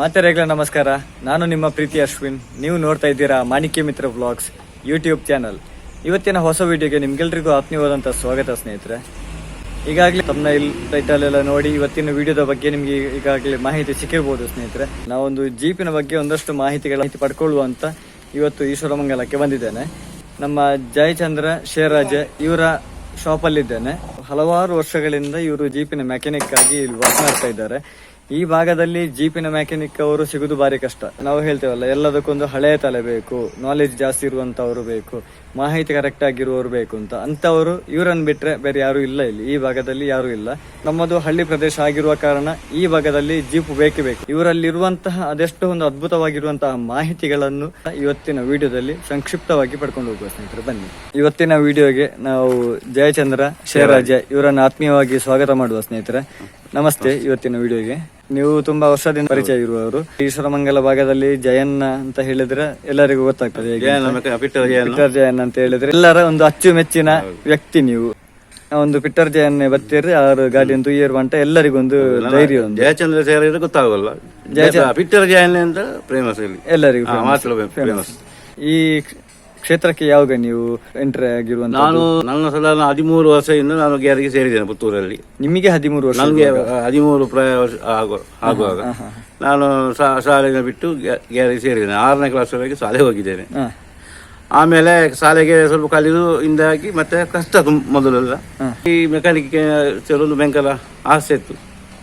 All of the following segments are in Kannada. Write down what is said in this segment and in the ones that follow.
ಮಾತೆರೆಗಳ, ನಮಸ್ಕಾರ. ನಾನು ನಿಮ್ಮ ಪ್ರೀತಿ ಅಶ್ವಿನ್. ನೀವು ನೋಡ್ತಾ ಇದ್ದೀರಾ ಮಾಣಿಕ್ಯ ಮಿತ್ರ ವ್ಲಾಗ್ಸ್ ಯೂಟ್ಯೂಬ್ ಚಾನಲ್. ಇವತ್ತಿನ ಹೊಸ ವಿಡಿಯೋಗೆ ನಿಮ್ಗೆಲ್ರಿಗೂ ಆತ್ಮೀಯವಾದಂಥ ಸ್ವಾಗತ, ಸ್ನೇಹಿತರೆ. ಈಗಾಗಲೇ ತಮ್ಮ ಟೈಟಲ್ ಎಲ್ಲ ನೋಡಿ ಇವತ್ತಿನ ವಿಡಿಯೋದ ಬಗ್ಗೆ ನಿಮಗೆ ಈಗಾಗಲೇ ಮಾಹಿತಿ ಸಿಕ್ಕಿರ್ಬೋದು, ಸ್ನೇಹಿತರೆ. ನಾವೊಂದು ಜೀಪಿನ ಬಗ್ಗೆ ಒಂದಷ್ಟು ಮಾಹಿತಿಗಳ ಮಾಹಿತಿ ಇವತ್ತು ಈಶ್ವರಮಂಗಲಕ್ಕೆ ಬಂದಿದ್ದೇನೆ. ನಮ್ಮ ಜಯಚಂದ್ರ ಶೇರಾಜ ಇವರ ಶಾಪಲ್ಲಿದ್ದೇನೆ. ಹಲವಾರು ವರ್ಷಗಳಿಂದ ಇವರು ಜೀಪಿನ ಮೆಕ್ಯಾನಿಕ್ ಆಗಿ ಇಲ್ಲಿ ವರ್ಕ್ ಮಾಡ್ತಾ ಇದ್ದಾರೆ. ಈ ಭಾಗದಲ್ಲಿ ಜೀಪಿನ ಮೆಕ್ಯಾನಿಕ್ ಅವರು ಸಿಗುದು ಬಾರಿ ಕಷ್ಟ. ನಾವು ಹೇಳ್ತೇವಲ್ಲ, ಎಲ್ಲದಕ್ಕೊಂದು ಹಳೆಯ ತಲೆ ಬೇಕು ನಾಲೆಜ್ ಜಾಸ್ತಿ ಇರುವಂತವರು ಬೇಕು, ಮಾಹಿತಿ ಕರೆಕ್ಟ್ ಆಗಿರುವವರು ಬೇಕು ಅಂತ. ಅಂತವರು ಇವರನ್ನು ಬಿಟ್ರೆ ಬೇರೆ ಯಾರು ಇಲ್ಲ ಇಲ್ಲಿ. ಈ ಭಾಗದಲ್ಲಿ ಯಾರು ಇಲ್ಲ. ನಮ್ಮದು ಹಳ್ಳಿ ಪ್ರದೇಶ ಆಗಿರುವ ಕಾರಣ ಈ ಭಾಗದಲ್ಲಿ ಜೀಪ್ ಬೇಕೇ ಬೇಕು. ಇವರಲ್ಲಿರುವಂತಹ ಅದೆಷ್ಟೋ ಒಂದು ಅದ್ಭುತವಾಗಿರುವಂತಹ ಮಾಹಿತಿಗಳನ್ನು ಇವತ್ತಿನ ವಿಡಿಯೋದಲ್ಲಿ ಸಂಕ್ಷಿಪ್ತವಾಗಿ ಪಡ್ಕೊಂಡು ಹೋಗುವ ಸ್ನೇಹಿತರು, ಬನ್ನಿ. ಇವತ್ತಿನ ವಿಡಿಯೋಗೆ ನಾವು ಜಯಚಂದ್ರ, ಶೇರಾಜ, ಇವರನ್ನು ಆತ್ಮೀಯವಾಗಿ ಸ್ವಾಗತ ಮಾಡುವ ಸ್ನೇಹಿತರೆ. ನಮಸ್ತೆ ಇವತ್ತಿನ ವಿಡಿಯೋಗೆ. ನೀವು ತುಂಬಾ ವರ್ಷದಿಂದ ಪರಿಚಯ ಇರುವವರು ಈಶ್ವರಮಂಗಲ ಭಾಗದಲ್ಲಿ ಜಯನ್ನ ಅಂತ ಹೇಳಿದ್ರೆ ಎಲ್ಲರಿಗೂ ಗೊತ್ತಾಗ್ತದೆ ಪಿಟರ್ ಅಂತ. ಪಿಟ್ಟರ್ ಜಯನ್ ಅಂತ ಹೇಳಿದ್ರೆ ಎಲ್ಲರ ಒಂದು ಅಚ್ಚುಮೆಚ್ಚಿನ ವ್ಯಕ್ತಿ ನೀವು. ಒಂದು ಪಿಟ್ಟರ್ ಜಯನ್ ಬರ್ತೀರಿ ಅವ್ರ ಗಾಡಿ ಒಂದು ಇಯರ್ ಬಂಟ ಎಲ್ಲರಿಗೊಂದು ಧೈರ್ಯ ಒಂದು. ಜಯಚಂದ್ರ ಸೇರಿದ್ರೆ ಗೊತ್ತಾಗಲ್ಲ. ಪಿಟ್ಟರ್ ಜಯನ್ ಅಂತ ಫೇಮಸ್ ಇಲ್ಲಿ. ಎಲ್ಲರಿಗೂ ಫೇಮಸ್ ಈ ಕ್ಷೇತ್ರಕ್ಕೆ ಯಾವಾಗ ನೀವು ಎಂಟ್ರಿ ಆಗಿರುವಂತ ನಾನು ನನ್ನ ಸಲ ಹದಿಮೂರು ವರ್ಷದಿಂದ ನಾನು ಗ್ಯಾರಿಗೆ ಸೇರಿದ್ದೇನೆ ಪುತ್ತೂರಲ್ಲಿ. ನಿಮಗೆ ಹದಿಮೂರು ವರ್ಷ ನನಗೆ ಹದಿಮೂರು ಪ್ರಾಯ ವರ್ಷ ಆಗು- ಆಗುವಾಗ. ನಾನು ಶಾ- ಶಾಲೆಗೆ ಬಿಟ್ಟು ಗ್ಯಾ- ಗ್ಯಾರಿಗೆ ಸೇರಿದ್ದೇನೆ. ಆರನೇ ಕ್ಲಾಸ್ ವರೆಗೆ ಶಾಲೆ ಹೋಗಿದ್ದೇನೆ. ಹಾ. ಆಮೇಲೆ ಶಾಲೆಗೆ ಸ್ವಲ್ಪ ಕಲಿದು ಇಂದಾಗಿ ಮತ್ತೆ ಕಷ್ಟ ತುಂಬ ಮೊದಲೆಲ್ಲ. ಈ ಮೆಕ್ಯಾನಿಕ್ ಸೇರೋದು ಬೆಂಕಲ ಆಸೆ ಇತ್ತು.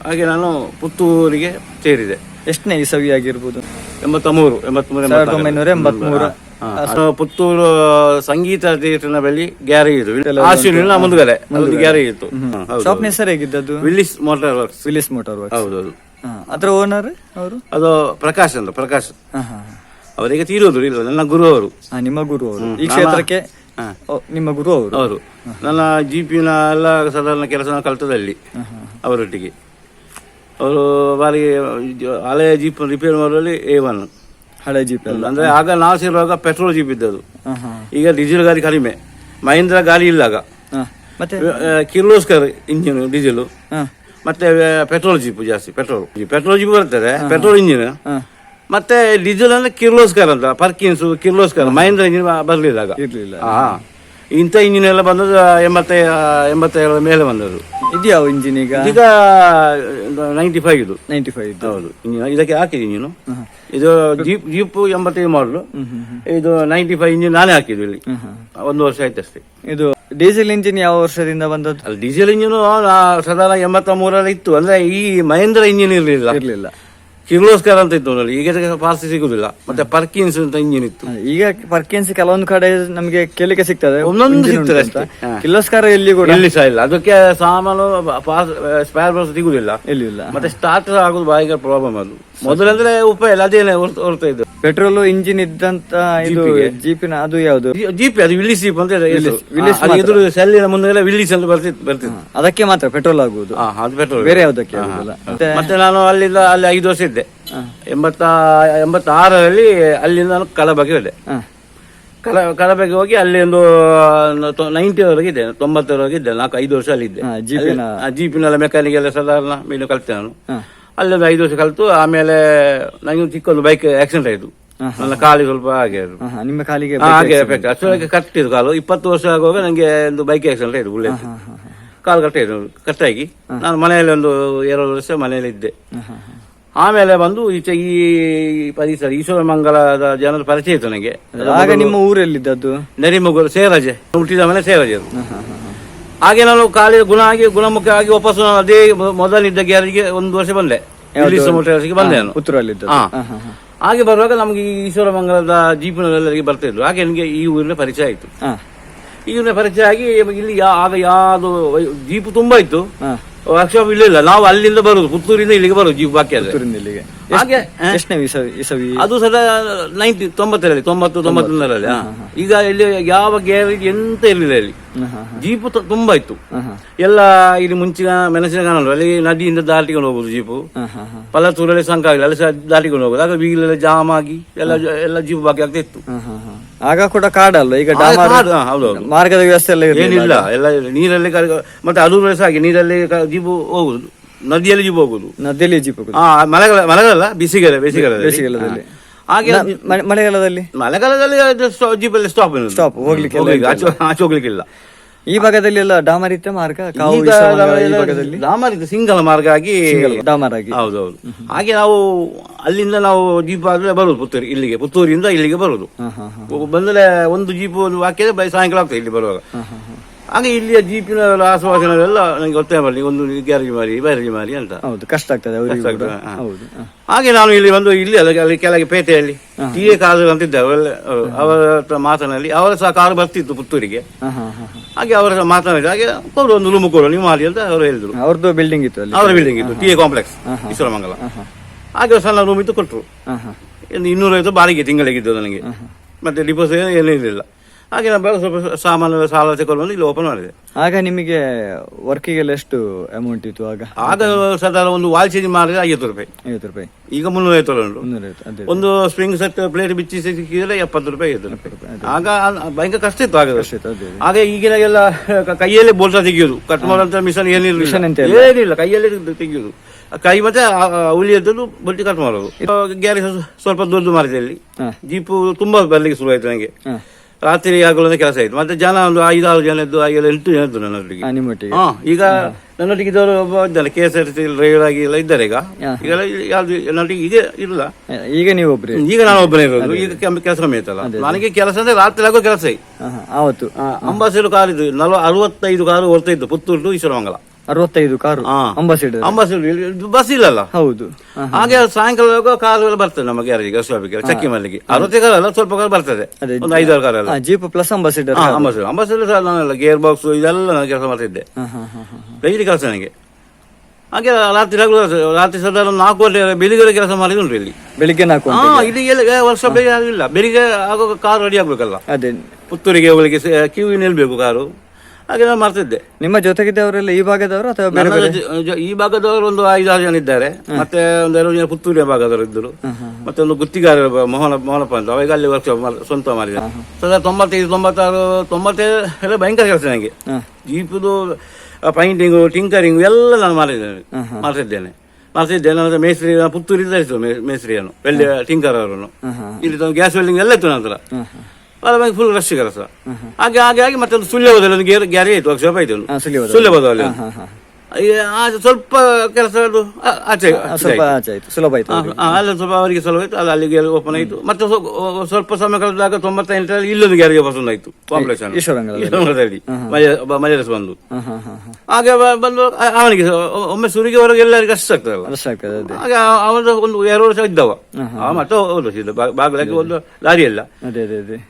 ಹಾಗೆ ನಾನು ಪುತ್ತೂರಿಗೆ ಸೇರಿದೆ. ಎಷ್ಟನೇ ಇಸವಿ ಆಗಿರ್ಬೋದು ಎಂಬತ್ತಮೂರು ಎಂಬತ್ಮೂರು ಸಾವಿರದ ಒಂಬೈನೂರ ಎಂಬತ್ಮೂರು. ಪುತ್ತೂರು ಸಂಗೀತ ಥಿಯೇಟರ್ನ ಬಳಿ ಗ್ಯಾರಿ ಇತ್ತು ಆಶೀರ್ವಿನ ಮುಂದ್ಗಡೆ. ಒಂದು ಗ್ಯಾರೇಜ್ ಇತ್ತು. ಶಾಪ್ ಹೆಸರು ಹೇಗಿದ್ದದ್ದು? Willys motor works Willys motor work ಹೌದೌದು. ಅದರ ಓನರ್ ಅವರು? ಅದು ಪ್ರಕಾಶ್ ಅಂತ ಪ್ರಕಾಶ್. ಅವರಿಗೆ ತೀರೋದು ಇಲ್ಲ ನನ್ನ ಗುರು ಅವರು ನಿಮ್ಮ ಗುರು ಅವರು ಈ ಕ್ಷೇತ್ರಕ್ಕೆ. ನಿಮ್ಮ ಗುರು ಅವರು ಅವರು ನನ್ನ ನ ಎಲ್ಲ ಸಾಧಾರಣ ಕೆಲಸ ಕಲ್ತದಲ್ಲಿ ಅವರೊಟ್ಟಿಗೆ. ಅವರು ಬಾರಿ ಹಳೆಯ ಜೀಪ್ ರಿಪೇರ್ ಮಾಡುವಲ್ಲಿ ಎ ಒನ್ ಹಳೆ ಜೀಪ್ ಅಂದ್ರೆ ಆಗ ನಾವು ಸೇರುವಾಗ ಪೆಟ್ರೋಲ್ ಜೀಪ್ ಇದ್ದದು ಈಗ ಡೀಸೆಲ್ ಗಾಡಿ ಕಡಿಮೆ. ಮಹೇಂದ್ರ ಗಾಡಿ ಇಲ್ಲ ಆಗ. ಮತ್ತೆ? ಕಿರ್ಲೋಸ್ಕರ್ ಇಂಜಿನ್ ಡೀಸೆಲ್ ಮತ್ತೆ ಪೆಟ್ರೋಲ್ ಜೀಪ್ ಜಾಸ್ತಿ ಪೆಟ್ರೋಲ್ ಪೆಟ್ರೋಲ್ ಜೀಪ್ ಬರ್ತದೆ ಪೆಟ್ರೋಲ್ ಇಂಜಿನ್ ಮತ್ತೆ ಡೀಸೆಲ್ ಅಂದ್ರೆ ಕಿರ್ಲೋಸ್ಕರ್ ಅಂತ ಪರ್ಕಿನ್ಸ್ ಕಿರ್ಲೋಸ್ಕರ್ ಮಹೇಂದ್ರ ಇಂಜಿನ್ ಬರ್ಲಿಲ್ಲ ಆಗ. ಇರ್ಲಿಲ್ಲ. ಹಾ. ಇಂಥ ಇಂಜಿನ್ ಎಲ್ಲ ಬಂದದ್ದು ಎಂಬತ್ತೈ ಎಂಬತ್ತೈದರ ಮೇಲೆ ಬಂದದ್ದು. ಇದ್ಯಾವ ಇಂಜಿನ್ ಈಗ? ಈಗ ನೈಂಟಿ ಫೈವ್ ಇದು. ನೈಂಟಿ ಫೈವ್ ಇದ್ದು ಹೌದು ಇಂಜಿನ್. ಇದಕ್ಕೆ ಹಾಕಿದೆ ಇಂಜಿನ್. ಇದು ಜೀಪ್ ಜೀಪ್ ಎಂಬತ್ತೈದು ಮಾಡಲು ಇದು ನೈಂಟಿ ಫೈವ್ ಇಂಜಿನ್ ನಾನೇ ಹಾಕಿದ್ದು ಇಲ್ಲಿ. ಒಂದು ವರ್ಷ ಆಯ್ತು ಅಷ್ಟೇ. ಇದು ಡೀಸೆಲ್ ಇಂಜಿನ್ ಯಾವ ವರ್ಷದಿಂದ ಬಂದದ್ದು? ಅಲ್ಲಿ ಡೀಸೆಲ್ ಇಂಜಿನ್ ಸದಾ ಎಂಬತ್ತ ಮೂರಲ್ಲಿ ಇತ್ತು ಅಂದ್ರೆ ಈ ಮಹೇಂದ್ರ ಇಂಜಿನ್ ಇರಲಿಲ್ಲ. ಇರ್ಲಿಲ್ಲ. ಕಿರ್ಲೋಸ್ಕರ್ ಅಂತ ಇತ್ತು ಅದರಲ್ಲಿ. ಈಗ ಪಾರ್ಸಿ ಸಿಗುದಿಲ್ಲ. ಮತ್ತೆ ಪರ್ಕಿನ್ಸ್ ಅಂತ ಇಂಜಿನ್ ಇತ್ತು. ಈಗ ಪರ್ಕಿನ್ಸ್ ಕೆಲವೊಂದು ಕಡೆ ನಮಗೆ ಕೇಳಿಕೆ ಸಿಗ್ತದೆ. ಒಂದೊಂದು ಸಿಗ್ತದೆ. ಅಷ್ಟೇ. ಹಾ. ಎಲ್ಲಿ ಕೂಡ ಎಲ್ಲಿ ಸಹ ಇಲ್ಲ. ಅದಕ್ಕೆ ಸಾಮಾನು ಸ್ಪೇರ್ ಪಾರ್ಟ್ಸ್ ಸಿಗುದಿಲ್ಲ. ಎಲ್ಲಿ ಇಲ್ಲ. ಮತ್ತೆ ಸ್ಟಾರ್ಟ್ ಆಗುದು ಬಾಯಿಗೆ ಪ್ರಾಬ್ಲಮ್ ಅದು. ಮೊದಲಂದ್ರೆ ಉಪಾಯ ಇಲ್ಲ. ಅದೇನೆ ಹೊರತಾ ಇದ್ದು ಪೆಟ್ರೋಲ್ ಇಂಜಿನ್ ಇದ್ದಂತ ಇದು ಜೀಪಿನ ಅದು ಯಾವುದು? ಜೀಪ್ ಅದು ವಿಲ್ಲಿಸ್ ಜೀಪ್ ಅಂತ ಎದುರು ಸೆಲ್ಲಿನ ಮುಂದೆ ವಿಲ್ಲಿಸ್ ಅಂತ ಬರ್ತಿತ್ತು. ಬರ್ತಿತ್ತು ಅದಕ್ಕೆ ಮಾತ್ರ ಪೆಟ್ರೋಲ್ ಆಗುವುದು. ಹಾ ಅದು ಪೆಟ್ರೋಲ್ ಬೇರೆ ಯಾವುದಕ್ಕೆ ಮತ್ತೆ ಮತ್ತೆ ನಾನು ಅಲ್ಲಿಂದ ಅಲ್ಲಿ ಐದು ವರ್ಷ ಇದ್ದೆ. ಎಂಬತ್ತ ಎಂಬತ್ತಾರರಲ್ಲಿ ಅಲ್ಲಿಂದ ನಾನು ಕಳಬಗೆ ಹೋದೆ ಕಳ ಕಲ ಕಲಬಗೆ ಹೋಗಿ ಅಲ್ಲಿ ಒಂದು ನೈಂಟಿ ವರೆಗೆ ಇದ್ದೆ ತೊಂಬತ್ತರವರೆಗೆ ಇದ್ದೆ ನಾಲ್ಕು ಐದು ವರ್ಷ ಅಲ್ಲಿ ಇದ್ದೆ ಹಾ, ಜೀಪಿನ ಆ ಜೀಪಿನೆಲ್ಲ ಮೆಕ್ಯಾನಿಕ್ ಎಲ್ಲ ಸಾಧಾರಣ ಮೀನು ಕಲಿತೆ ನಾನು. ಅಲ್ಲೊಂದು ಐದು ವರ್ಷ ಕಲಿತು ಆಮೇಲೆ ನನಗೆ ಚಿಕ್ಕೊಂದು ಬೈಕ್ ಆಕ್ಸಿಡೆಂಟ್ ಆಯಿತು. ನನ್ನ ಕಾಲು ಸ್ವಲ್ಪ ಹಾಗೆ ನಿಮ್ಮ ಕಾಲಿಗೆ ಹಾಗೆ ಅಷ್ಟೊಳಗೆ ಕಟ್ಟಿದ್ರು ಕಾಲು. ಇಪ್ಪತ್ತು ವರ್ಷ ಆಗುವಾಗ ನನಗೆ ಒಂದು ಬೈಕ್ ಆಕ್ಸಿಡೆಂಟ್ ಆಯಿತು ಬುಲೆಟ್ ಕಾಲು ಕಟ್ಟಾಯಿತು ಕಟ್ಟಾಗಿ. ನಾನು ಮನೆಯಲ್ಲಿ ಒಂದು ಎರಡು ವರ್ಷ ಮನೆಯಲ್ಲಿ ಇದ್ದೆ. ಆಮೇಲೆ ಬಂದು ಈಚೆ ಈ ಪರಿಸರ ಈಶ್ವರಮಂಗಲದ ಜನರ ಪರಿಚಯ ಇತ್ತು ನನಗೆ ಆಗ ನಿಮ್ಮ ಊರಲ್ಲಿದ್ದದ್ದು? ನರಿಮಗುರು ಸೇರಜೆ. ಹುಟ್ಟಿದ ಮೇಲೆ ಸೇರಜೆ ಅದು. ಹಾಗೆ ನಾನು ಕಾಲೇಜ್ ಗುಣ ಆಗಿ ಗುಣಮುಖ ಆಗಿ ವಾಪಸ್ ನಾನು ಅದೇ ಮೊದಲಿದ್ದ ಗ್ಯಾರೇಜ್ಗೆ ಒಂದು ವರ್ಷ ಬಂದೆ. ಮೋಟರ್ಸ್ಗೆ ಬಂದೆ ನಾನು. ಹಾ. ಹಾಗೆ ಬರುವಾಗ ನಮಗೆ ಈ ಈಶ್ವರಮಂಗಲದ ಜೀಪಿನವರೆಲ್ಲರಿಗೆ ಬರ್ತಾ ಇದ್ರು ಹಾಗೆ ನನಗೆ ಈ ಊರಿನ ಪರಿಚಯ ಆಯ್ತು. ಈ ಊರಿನ ಪರಿಚಯ ಆಗಿ ಇಲ್ಲಿ ಆಗ ಯಾವುದು ಜೀಪ್ ತುಂಬಾ ಇತ್ತು. ವರ್ಕ್ಶಾಪ್ ಇಲ್ಲ ಇಲ್ಲ. ನಾವು ಅಲ್ಲಿಂದ ಬರುದು ಪುತ್ತೂರಿಂದ ಇಲ್ಲಿಗೆ ಬರುದು ಜೀವ ಬಾಕಿ ಆದ್ರೆ. ಪುತ್ತೂರಿಂದ ಇಲ್ಲಿಗೆ. ಹಾಗೆ ಎಷ್ಟನೇ ಇಸವಿ ಇಸವಿ ಅದು ಸದಾ ನೈನ್ಟಿ ತೊಂಬತ್ತರಲ್ಲಿ ತೊಂಬತ್ತು ತೊಂಬತ್ತೊಂದರಲ್ಲಿ. ಈಗ ಇಲ್ಲಿ ಯಾವ ಗ್ಯಾರೇಜ್ ಎಂತ ಇರಲಿಲ್ಲ ಇಲ್ಲಿ. ಜೀಪು ತುಂಬಾ ಇತ್ತು. ಎಲ್ಲ ಇಲ್ಲಿ ಮುಂಚಿನ ಮೆಣಸಿನ ಕಾಣಲ್ಲ ಅಲ್ಲಿ ನದಿಯಿಂದ ದಾಟಿಕೊಂಡು ಹೋಗುದು ಜೀಪು. ಪಲ್ಲತ್ತೂರಲ್ಲಿ ಸಂಕ ಆಗಿಲ್ಲ ಅಲ್ಲಿ ಸಹ ದಾಟಿಕೊಂಡು ಹೋಗುದು. ಆಗ ವೀಲೆಲ್ಲ ಜಾಮ್ ಆಗಿ ಎಲ್ಲ ಎಲ್ಲ ಜೀಪ್ ಬಾಕಿ ಆಗ್ತಾ ಇತ್ತು. ಆಗ ಕೂಡ ಕಾಡಲ್ಲ ಈಗ ಮಾರ್ಗದ ವ್ಯವಸ್ಥೆ ಎಲ್ಲ ಏನಿಲ್ಲ ಎಲ್ಲ ನೀರಲ್ಲಿ ಮತ್ತೆ ಅದು ಸಹ ಹಾಗೆ ನೀರಲ್ಲಿ ಜೀಪು ಹೋಗುದು. ನದಿಯಲ್ಲಿ ಜೀಪ್ ಹೋಗುದು. ನದಿಯಲ್ಲಿ ಜೀಪ್ ಹೋಗುದು. ಮಳೆಗಾಲ ಮಳೆಗಾಲ ಬಿಸಿಗಾಲ ಬೇಸಿಗೆಗಾಲದಲ್ಲಿ ಬೇಸಿಗೆಗಾಲದಲ್ಲಿ. ಹಾಗೆ ಮಳೆಗಾಲದಲ್ಲಿ? ಮಳೆಗಾಲದಲ್ಲಿ ಜೀಪಲ್ಲಿ ಸ್ಟಾಪ್ ಸ್ಟಾಪ್ ಹೋಗ್ಲಿಕ್ಕೆ ಆಚೆ ಹೋಗ್ಲಿಕ್ಕಿಲ್ಲ. ಈ ಭಾಗದಲ್ಲಿ ಎಲ್ಲ ಡಾಮರಿತ ಮಾರ್ಗ ಕಾವು ಈಗ ಈಶ್ವರಮಂಗಲ ಈ ಭಾಗದಲ್ಲಿ? ಡಾಮರ್ ಇದು ಸಿಂಗಲ್ ಮಾರ್ಗ ಆಗಿ ಡಾಮರ್ ಆಗಿ ಹೌದೌದು. ಹಾಗೆ ನಾವು ಅಲ್ಲಿಂದ ನಾವು ಜೀಪ್ ಆದ್ರೆ ಬರುದು ಪುತ್ತೂರು ಇಲ್ಲಿಗೆ ಪುತ್ತೂರಿಂದ ಇಲ್ಲಿಗೆ ಬರುದು. ಬಂದ್ರೆ ಒಂದು ಜೀಪ್ ಒಂದು ಹಾಕಿದ್ರೆ ಬೈ ಸಾಯಂಕಾಲ ಆಗ್ತದೆ ಇಲ್ಲಿ ಬರುವಾಗ. ಹಾಗೆ ಇಲ್ಲಿಯ ಜೀಪಿನ ಆಸುವಾಸನೆಲ್ಲ ನನಗೆ ಗೊತ್ತೇ ಬರಲಿ ಒಂದು ಗ್ಯಾರೇಜ್ ಮಾರಿ ಬ್ಯಾರೇಜ್ ಮಾರಿ ಅಂತ. ಹೌದು ಕಷ್ಟ ಆಗ್ತದೆ ಅವರಿಗೆ ಕಷ್ಟ ಕೂಡ. ಆಗ್ತದೆ, ಹಾ. ಹೌದು ಹಾ. ಹಾಗೆ ನಾನು ಇಲ್ಲಿ ಬಂದು ಇಲ್ಲಿ ಅಲ್ಲಿ ಅಲ್ಲಿ ಕೆಳಗೆ ಪೇಟೆಯಲ್ಲಿ ಟಿ ಎ ಕಾರು ಅಂತ ಇದ್ದಾರೆ ಒಳ್ಳೆ ಅವರು. ಅವರ ಹತ್ರ ಮಾತನಾಡಿ ಅವರ ಸಹ ಕಾರು ಬರ್ತಿತ್ತು ಪುತ್ತೂರಿಗೆ. ಹಾ ಹಾ ಹಾ ಹಾ. ಹಾಗೆ ಅವರ ಹತ್ರ ಮಾತನಾಡಿ ಹಾಗೆ ಕೊಡು ಒಂದು ರೂಮ್ ಕೊಡು ನೀವು ಮಾಡಿ ಅಂತ ಅವರು ಹೇಳಿದ್ರು. ಅವ್ರದ್ದು ಬಿಲ್ಡಿಂಗ್ ಇತ್ತು ಅಲ್ಲಿ. ಅವರ ಬಿಲ್ಡಿಂಗ್ ಇತ್ತು ಟಿ ಎ ಕಾಂಪ್ಲೆಕ್ಸ್ ಈಶ್ವರಮಂಗಲ ಹಾಗೆ ಸಣ್ಣ ರೂಮ್ ಇತ್ತು ಕೊಟ್ಟರು. ಹಾ ಹಾ. ಒಂದು ಇನ್ನೂರೈವತ್ತು ಬಾಡಿಗೆ ತಿಂಗಳಿಗಿದ್ದು ನನಗೆ. ಮತ್ತೆ ಡಿಪಾಸಿಟ್ ಏನೂ ಇರಲಿಲ್ಲ ಹಾಗೆ ನಾನು ಬೇರೆ ಸ್ವಲ್ಪ ಸಾಮಾನು ಸಾಲ ತಗೊಂಡು ಬಂದು ಇಲ್ಲಿ ಓಪನ್ ಮಾಡಿದೆ. ಆಗ ನಿಮಗೆ ವರ್ಕಿಗೆಲ್ಲ ಎಷ್ಟು ಅಮೌಂಟ್ ಇತ್ತು ಆಗ? ಆಗ ಸಾಧಾರಣ ಒಂದು ವಾಲ್ ಚೇಂಜ್ ಮಾಡಿದ್ರೆ ಐವತ್ತು ರೂಪಾಯಿ. ಐವತ್ತು ರೂಪಾಯಿ. ಈಗ ಮುನ್ನೂರೈವತ್ತು ಮುನ್ನೂರೈವತ್ತು ಒಂದು ಸ್ಪ್ರಿಂಗ್ ಸೆಟ್ ಪ್ಲೇಟ್ ಬಿಚ್ಚಿ ಸಿಕ್ಕಿದ್ರೆ ಎಪ್ಪತ್ತು ರೂಪಾಯಿ ಐವತ್ತು ರೂಪಾಯಿ. ಆಗ ಭಯಂಕರ ಕಷ್ಟ ಇತ್ತು ಆಗ. ಹಾಗೆ ಈಗಿನ ಎಲ್ಲ ಕೈಯಲ್ಲೇ ಬೋಲ್ಟ ತೆಗಿಯೋದು. ಕಟ್ ಮಾಡುವಂತ ಮಿಷನ್ ಏನಿಲ್ಲ. ಮಿಷನ್ ಅಂತ ಏನಿಲ್ಲ ಕೈಯಲ್ಲೇ ತೆಗಿಯೋದು. ಕೈ ಮತ್ತೆ ಹುಲಿ ಎದ್ದದ್ದು ಬಲ್ಟಿ ಕಟ್ ಮಾಡೋದು ಗ್ಯಾರೇಜ್ ಸ್ವಲ್ಪ ದೊಡ್ಡದು ಮಾಡಿದೆ ಅಲ್ಲಿ. ಜೀಪು ತುಂಬಾ ಬರ್ಲಿಕ್ಕೆ ಶುರು ಆಯ್ತು ನನಗೆ. ರಾತ್ರಿ ಆಗುವಂತ ಕೆಲಸ ಆಯ್ತು ಮತ್ತೆ ಜನ ಒಂದು ಐದಾರು ಜನ ಇದ್ದು ಹಾಗೆಲ್ಲ ಎಂಟು ಜನ ಇದ್ದು ನನ್ನೊಟ್ಟಿಗೆ. ನಿಮ್ಮೊಟ್ಟಿಗೆ. ಹಾ ಈಗ ನನ್ನೊಟ್ಟಿಗೆ ಇದ್ದವರು ಒಬ್ಬ ಇದ್ದಾರೆ K S R T driver ಆಗಿ ಎಲ್ಲ ಇದ್ದಾರೆ ಈಗ. ಈಗ ಯಾವ್ದು ನನ್ನೊಟ್ಟಿಗೆ ಈಗ ಇಲ್ಲ. ಈಗ ನೀವು ಒಬ್ಬರೇ ಈಗ ನಾನು ಒಬ್ಬನೇ ಇರೋದು. ಈಗ ಕೆಲಸ ಕಮ್ಮಿ ಆಯ್ತಲ್ಲ ನನಗೆ ಕೆಲಸ ಅಂದ್ರೆ ರಾತ್ರಿ ಆಗೋ ಕೆಲಸ. ಆವತ್ತು. ಅಂಬಾಸಿರು ಕಾರ್ ಇದು ನಲ್ವ ಅರವತ್ತೈದು ಕಾರು ಓಡ್ತಾ ಇದ್ದು ಪುತ್ತೂರು ಟು ಈಶ್ವರಮಂಗಲ. ಅರವತ್ತೈದು ಕಾರು ಹಾ. ಅಂಬಾಸಿಡರ್ ಅಂಬಾಸಿಡರ್ ಬಸ್ ಇಲ್ಲಲ್ಲ? ಹೌದು. ಹಾ. ಹಾಗೆ ಸಾಯಂಕಾಲ ಕಾರು ಎಲ್ಲ ಬರ್ತದೆ ನಮಗೆ ಗ್ಯಾರೇಜ್ಗೆ ಶಾಪಿಗೆ ಚಕ್ಕಿ ಮಲ್ಲಿಗೆ. ಅರವತ್ತೈದು ಕಾರ್ ಅಲ್ಲ ಸ್ವಲ್ಪ ಕಾರ್ ಬರ್ತದೆ. ಅದೇ. ಒಂದು ಐದಾರು ಕಾರ್ ಅಲ್ಲ. Jeep plus Ambassador Ambassador Ambassador ಸಹ ನಾನೆಲ್ಲ ಗೇರ್ ಬಾಕ್ಸ್ ಇದೆಲ್ಲ ನಾನು ಕೆಲಸ ಮಾಡ್ತಿದ್ದೆ. ಡೈಲಿ ಕೆಲಸ ನನಗೆ. ಹಾಗೆ ರಾತ್ರಿ ಹಗಲು. ರಾತ್ರಿ ಸಾಧಾರಣ ನಾಲ್ಕು ಗಂಟೆ ಬೆಳಿಗ್ಗೆ ಕೆಲಸ ಮಾಡಿದ್ದು ಉಂಟು ಇಲ್ಲಿ. ಬೆಳಿಗ್ಗೆ ನಾಲ್ಕು ಹಾ ಇಲ್ಲಿ ಎಲ್ಲ ವರ್ಷ ಬೆಳಿಗ್ಗೆ ಆಗಿಲ್ಲ ಬೆಳಿಗ್ಗೆ ಆಗುವಾಗ ಕಾರ್ ರೆಡಿ ಆಗ್ಬೇಕಲ್ಲ. ಅದೇ. ಪುತ್ತೂರಿಗೆ ಹೋಗ್ಲಿಕ್ಕೆ ಕ್ಯೂ ನಿಲ್ಬೇಕು ಕಾರು. ಹಾಗೆ ನಾನು ಮಾಡ್ತಿದ್ದೆ. ನಿಮ್ಮ ಜೊತೆಗಿದ್ದವರೆಲ್ಲ ಈ ಭಾಗದವರು ಅಥವಾ ಬೇರೆ ನನ್ನ ಜ- ಜ- ಈ ಭಾಗದವರು ಒಂದು ಐದಾರು ಜನ ಇದ್ದಾರೆ. ಮತ್ತೆ ಒಂದು ಎರಡು ಜನ ಪುತ್ತೂರಿನ ಭಾಗದವರು ಇದ್ದರು. ಮತ್ತೆ ಒಂದು ಗುತ್ತಿಗಾರ ಒಬ್ಬ ಮೋಹನ ಮೋಹನಪ್ಪ ಅಂತ. ಅವಾಗ ಅಲ್ಲಿ ವರ್ಕ್ ಸ್ವಂತ ಮಾಡಿದೆ. ಸದಾ ತೊಂಬತ್ತೈದು ತೊಂಬತ್ತಾರು ತೊಂಬತ್ತೈದು ಎಲ್ಲ ಭಯಂಕರ ಕೆಲಸ ನನಗೆ. ಹಾ. ಜೀಪುದು ಪೈಂಟಿಂಗು ಟಿಂಕರಿಂಗು ಎಲ್ಲ ನಾನು ಮಾಡಿದ್ದೇನೆ. ಮಾಡ್ತಿದ್ದೇನೆ. ಮಾಡ್ತಿದ್ದೇನೆ ಅಂದ್ರೆ ಮೇಸ್ತ್ರಿ ಪುತ್ತೂರಿ ಪುತ್ತೂರಿಂದ ಇತ್ತು ಮೇಸ್ತ್ರಿಯನ್ನು ವೆಲ್ಡಿ ಟಿಂಕರ್ ಅವರನ್ನು. ಇಲ್ಲಿ ಗ್ಯಾಸ್ ವೆಲ್ಡಿಂಗ್ ಎಲ್ಲ ಇತ್ತು ನಂತರ. ಅದು ಫುಲ್ ರಶ್ ಕೆಲಸ ಹಾಗೆ ಹಾಗೆ ಹಾಗೆ ಮತ್ತೆ ಒಂದು ಸುಳ್ಯವಾದಲ್ಲಿ ಒಂದು ಗ್ಯಾರ ಗ್ಯಾರಿ ಆಯ್ತು ವರ್ಕ್ಶಾಪ್ ಆಯ್ತು ಸುಳ್ಯವಾದಲ್ಲಿ. ಒಂದು. ಈಗ ಸ್ವಲ್ಪ ಕೆಲಸ ಅದು ಆಚೆ ಸ್ವಲ್ಪ ಆಚೆ ಆಯ್ತು. ಸುಲಭ ಆಯ್ತು ಅವ್ರಿಗೆ. ಅಲ್ಲಿ ಸ್ವಲ್ಪ ಅವರಿಗೆ ಸ್ವಲ್ಪ ಆಯ್ತು ಅದು ಅಲ್ಲಿಗೆ ಓಪನ್ ಆಯ್ತು. ಮತ್ತೆ ಸ್ವ- ಸ್ವಲ್ಪ ಸಮಯ ಕಳೆದಾಗ ತೊಂಬತ್ತೆಂಟರಲ್ಲಿ ಇಲ್ಲೊಂದು ಗ್ಯಾರಿಗೆ ಪಸಂದ್ ಆಯ್ತು ಕಾಂಪ್ಲೆಕ್ಸ್. ಈಶ್ವರಂಗದಲ್ಲಿ. ಬಂದು. ಹಾಗೆ ಬಂದು ಅವನಿಗೆ ಒಮ್ಮೆ ಸುರಿಗೆ ಹೊರಗೆ ಎಲ್ಲರಿಗೂ ಕಷ್ಟ ಆಗ್ತದಲ್ಲ. ಅಷ್ಟು ಆಗ್ತದೆ ಅದೇ. ಹಾಗೆ ಅವನು ಒಂದು ಎರಡು ವರ್ಷ ಇದ್ದವ. ಮತ್ತೆ ಸೀದಾ ಬಾ- ಬಾಗಿಲಕ್ಕೆ ಒಂದು ಲಾರಿ ಎಲ್ಲ